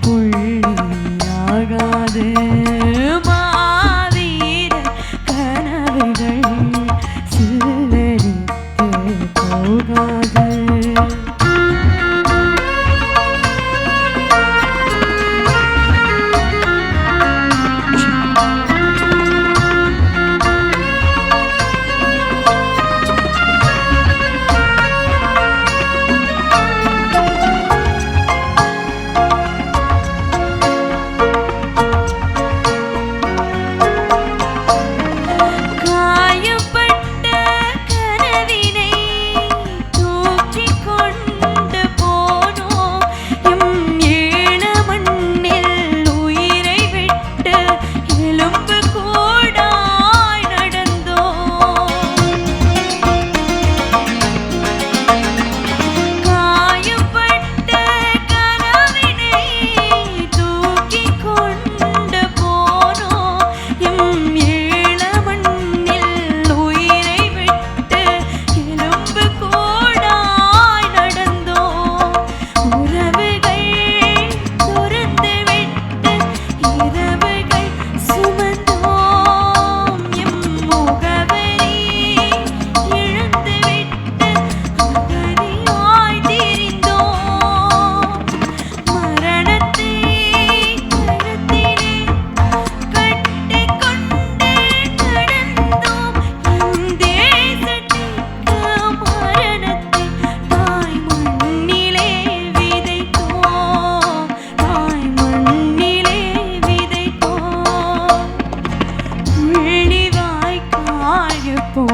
புள்ளியாகாது. மாவீர கனவுகள் சில்லரித்து போகாது.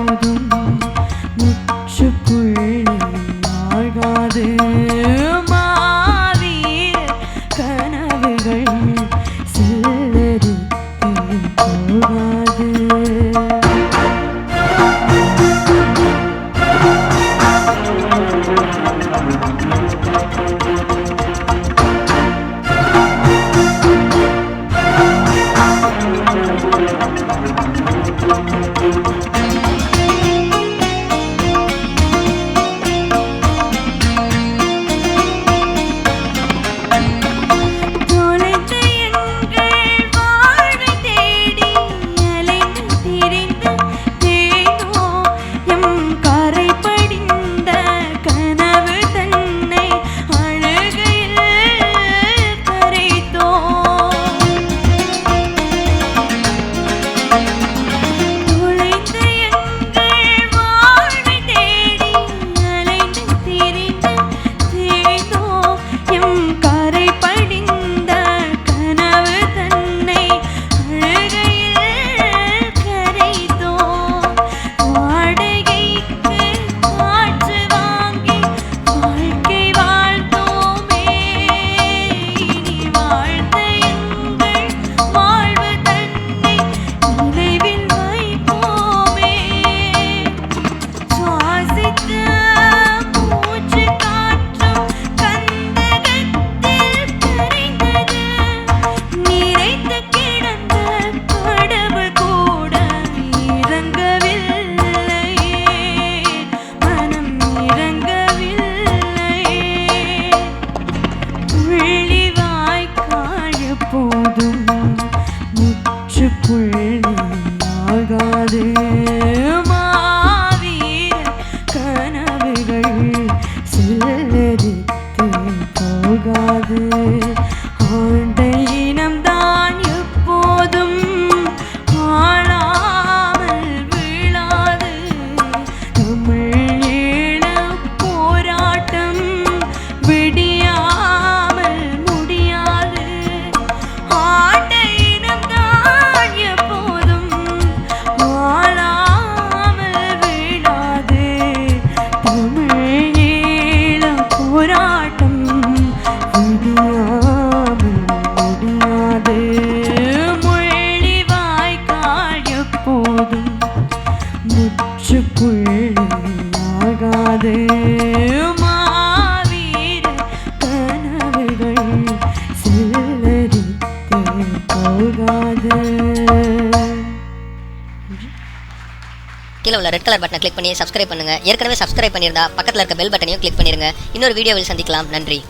Thank you. ஆகாது மாவீரன் கனவுகள் சிலருக்கு போகாது. ஆண்ட கீழே உள்ள ரெட் கலர் பட்டனை கிளிக் பண்ணி சப்ஸ்கிரைப் பண்ணுங்க. ஏற்கனவே சப்ஸ்கிரைப் பண்ணியிருந்தா பக்கத்தில் இருக்க பெல் பட்டனையும் கிளிக் பண்ணிருங்க. இன்னொரு வீடியோவில் சந்திக்கலாம். நன்றி.